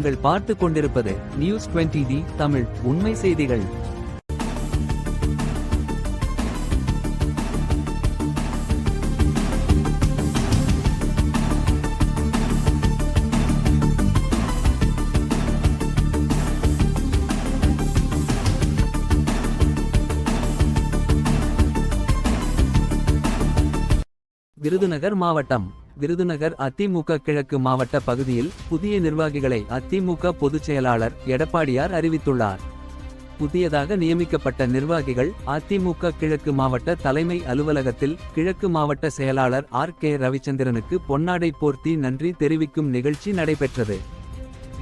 நீங்கள் பார்த்து கொண்டிருப்பது நியூஸ் 20 டி தமிழ் உண்மை செய்திகள். விருதுநகர் மாவட்டம். விருதுநகர் அதிமுக கிழக்கு மாவட்ட பகுதியில் புதிய நிர்வாகிகளை அதிமுக பொதுச் செயலாளர் எடப்பாடியார் அறிவித்துள்ளார். புதியதாக நியமிக்கப்பட்ட நிர்வாகிகள் அதிமுக கிழக்கு மாவட்ட தலைமை அலுவலகத்தில் கிழக்கு மாவட்ட செயலாளர் ஆர் கே ரவிச்சந்திரனுக்கு பொன்னாடை போர்த்தி நன்றி தெரிவிக்கும் நிகழ்ச்சி நடைபெற்றது.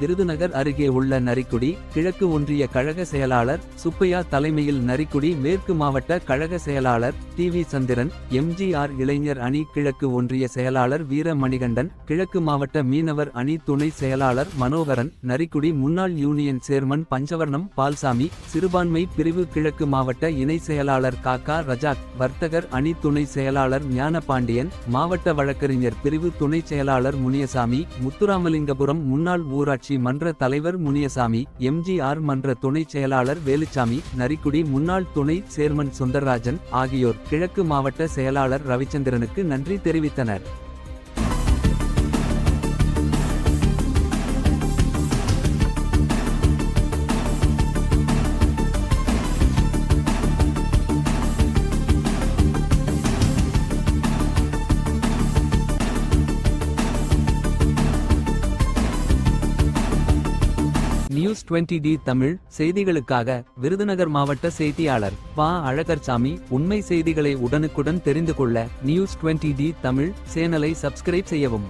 விருதுநகர் அருகே உள்ள நரிக்குடி கிழக்கு ஒன்றிய கழக செயலாளர் சுப்பையா தலைமையில் நரிக்குடி மேற்கு மாவட்ட கழக செயலாளர் டி வி சந்திரன் எம்ஜிஆர் இளைஞர் அணி கிழக்கு ஒன்றிய செயலாளர் வீர மணிகண்டன் கிழக்கு மாவட்ட மீனவர் அணி துணை செயலாளர் மனோகரன் நரிக்குடி முன்னாள் யூனியன் சேர்மன் பஞ்சவர்ணம் பால்சாமி சிறுபான்மை பிரிவு கிழக்கு மாவட்ட இணை செயலாளர் காக்கா ரஜாக் வர்த்தகர் அணி துணை செயலாளர் ஞானபாண்டியன் மாவட்ட வழக்கறிஞர் பிரிவு துணை செயலாளர் முனியசாமி முத்துராமலிங்கபுரம் முன்னாள் ஊராட்சி மன்ற தலைவர் முனியசாமி எம்ஜிஆர் மன்ற துணை செயலாளர் வேலுச்சாமி நரிக்குடி முன்னாள் துணை சேர்மன் சுந்தரராஜன் ஆகியோர் கிழக்கு மாவட்ட செயலாளர் ரவிச்சந்திரனுக்கு நன்றி தெரிவித்தனர். நியூஸ் 20 டி தமிழ் செய்திகளுக்காக விருதுநகர் மாவட்ட செய்தியாளர் பா. அழகர்சாமி உண்மை செய்திகளை உடனுக்குடன் தெரிந்து கொள்ள நியூஸ் 20 டி தமிழ் சேனலை சப்ஸ்கிரைப் செய்யவும்.